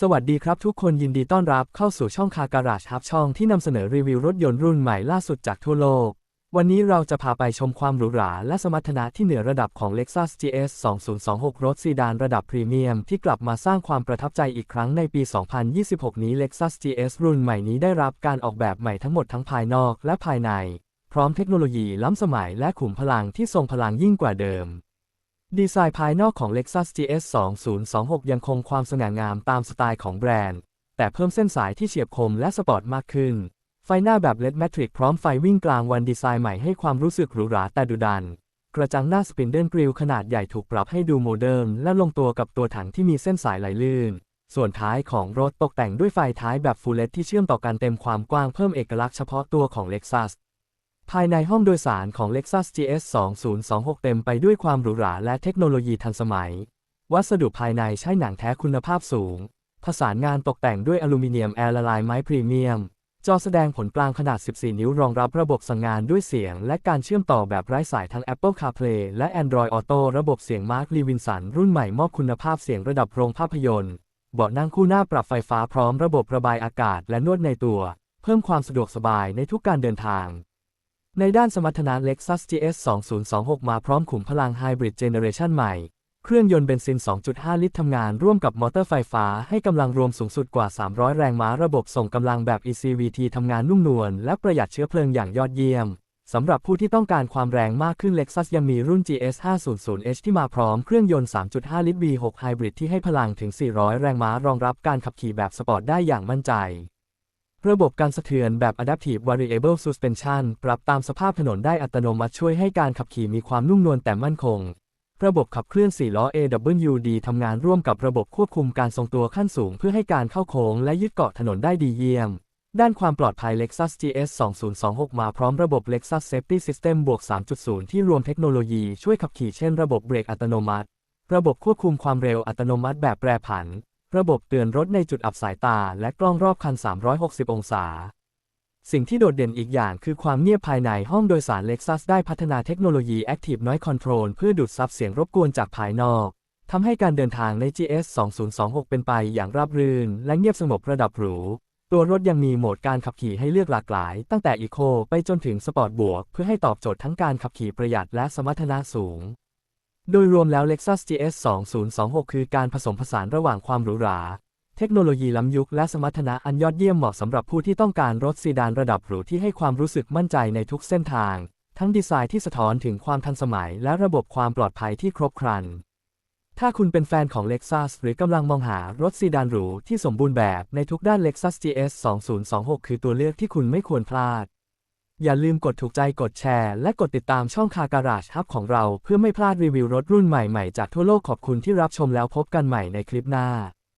สวัสดีครับทุกคนยินดีต้อนรับเข้าสู่ช่องคาการาชฮับช่องที่นำเสนอรีวิวรถยนต์รุ่นใหม่ล่าสุดจากทั่วโลก วันนี้เราจะพาไปชมความหรูหราและสมรรถนะที่เหนือระดับของ Lexus GS 2026 รถซีดานระดับพรีเมียม ที่กลับมาสร้างความประทับใจอีกครั้งในปี 2026 นี้ Lexus GS รุ่นใหม่นี้ได้รับการออกแบบใหม่ทั้งหมดทั้งภายนอกและภายใน พร้อมเทคโนโลยีล้ำสมัยและขุมพลังที่ทรงพลังยิ่งกว่าเดิม ดีไซน์ภายนอกของ Lexus GS 2026 ยังคงความสง่างามตามสไตล์ของแบรนด์ แต่เพิ่มเส้นสายที่เฉียบคมและสปอร์ตมากขึ้น ไฟหน้าแบบ LED Matrix พร้อมไฟวิ่งกลางวันดีไซน์ใหม่ให้ความรู้สึกหรูหราแต่ดุดัน กระจังหน้าสปินเดิลกริลขนาดใหญ่ถูกปรับให้ดูโมเดิร์นและลงตัวกับตัวถังที่มีเส้นสายไหลลื่น ส่วนท้ายของรถตกแต่งด้วยไฟท้ายแบบ Full LED ที่เชื่อมต่อกันเต็มความกว้างเพิ่มเอกลักษณ์เฉพาะตัวของ Lexus ภายในห้องโดยสารของ Lexus GS 2026 เต็มไปด้วยความหรูหราและเทคโนโลยีทันสมัย วัสดุภายในใช้หนังแท้คุณภาพสูง ผสานงานตกแต่งด้วยอลูมิเนียมแอร์ละลายไม้พรีเมียม จอแสดงผลกลางขนาด 14 นิ้วรองรับระบบสั่งงานด้วยเสียง และการเชื่อมต่อแบบไร้สายทั้ง Apple CarPlay และ Android Auto ระบบเสียง Mark Levinson รุ่นใหม่มอบคุณภาพเสียงระดับโรงภาพยนตร์ เบาะนั่งคู่หน้าปรับไฟฟ้าพร้อมระบบระบายอากาศและนวดในตัว เพิ่มความสะดวกสบายในทุกการเดินทาง ในด้านสมรรถนะ Lexus GS 2026 มาพร้อมขุมพลัง Hybrid Generation ใหม่ เครื่องยนต์เบนซิน 2.5 ลิตรทำงานร่วมกับมอเตอร์ไฟฟ้าให้กำลังรวมสูงสุดกว่า 300 แรงม้าระบบส่งกำลังแบบ ECVT ทำงานนุ่มนวลและประหยัดเชื้อเพลิงอย่างยอดเยี่ยม สำหรับผู้ที่ต้องการความแรงมากขึ้น Lexus ยังมีรุ่น GS 500H ที่มาพร้อมเครื่องยนต์ 3.5 ลิตร V6 Hybrid ที่ให้พลังถึง 400 แรงม้ารองรับการขับขี่แบบสปอร์ตได้อย่างมั่นใจ ระบบการสะเทือนแบบ Adaptive Variable Suspension ปรับตามสภาพถนนได้อัตโนมัติช่วยให้การขับขี่มีความนุ่มนวลแต่มั่นคง ระบบขับเคลื่อน4ล้อ AWD ทำงานร่วมกับระบบควบคุมการทรงตัวขั้นสูง เพื่อให้การเข้าโค้งและยึดเกาะถนนได้ดีเยี่ยม ด้านความปลอดภัย Lexus GS 2026 มาพร้อมระบบ Lexus Safety System บวก 3.0 ที่รวมเทคโนโลยีช่วยขับขี่เช่น ระบบเบรกอัตโนมัติ ระบบควบคุมความเร็วอัตโนมัติแบบแปรผัน ระบบเตือนรถในจุดอับสายตาและกล้องรอบคัน 360 องศา สิ่งที่โดดเด่นอีกอย่างคือความเงียบภายในห้องโดยสาร Lexus ได้พัฒนาเทคโนโลยี Active Noise Control เพื่อดูดซับเสียงรบกวนจากภายนอกทำให้การเดินทางใน GS 2026 เป็นไปอย่างราบรื่น และเงียบสงบระดับหรู ตัวรถยังมีโหมดการขับขี่ให้เลือกหลากหลาย ตั้งแต่ Eco ไปจนถึง Sport บวก เพื่อให้ตอบโจทย์ทั้งการขับขี่ประหยัดและสมรรถนะสูง โดยรวมแล้ว Lexus GS 2026 คือการผสมผสานระหว่างความหรูหรา เทคโนโลยีล้ำยุคและสมรรถนะอันยอดเยี่ยมเหมาะสำหรับผู้ที่ต้องการรถซีดานระดับหรูที่ให้ความรู้สึกมั่นใจในทุกเส้นทาง ทั้งดีไซน์ที่สะท้อนถึงความทันสมัย และระบบความปลอดภัยที่ครบครัน ถ้าคุณเป็นแฟนของ Lexus หรือกำลังมองหารถซีดานหรูที่สมบูรณ์แบบในทุกด้าน Lexus GS 2026 คือตัวเลือกที่คุณไม่ควรพลาด อย่าลืมกดถูกใจกดแชร์ และกดติดตามช่องคาการาชฮับของเรา เพื่อไม่พลาดรีวิวรถรุ่นใหม่ๆ จากทั่วโลกขอบคุณที่รับชมแล้วพบกันใหม่ในคลิปหน้า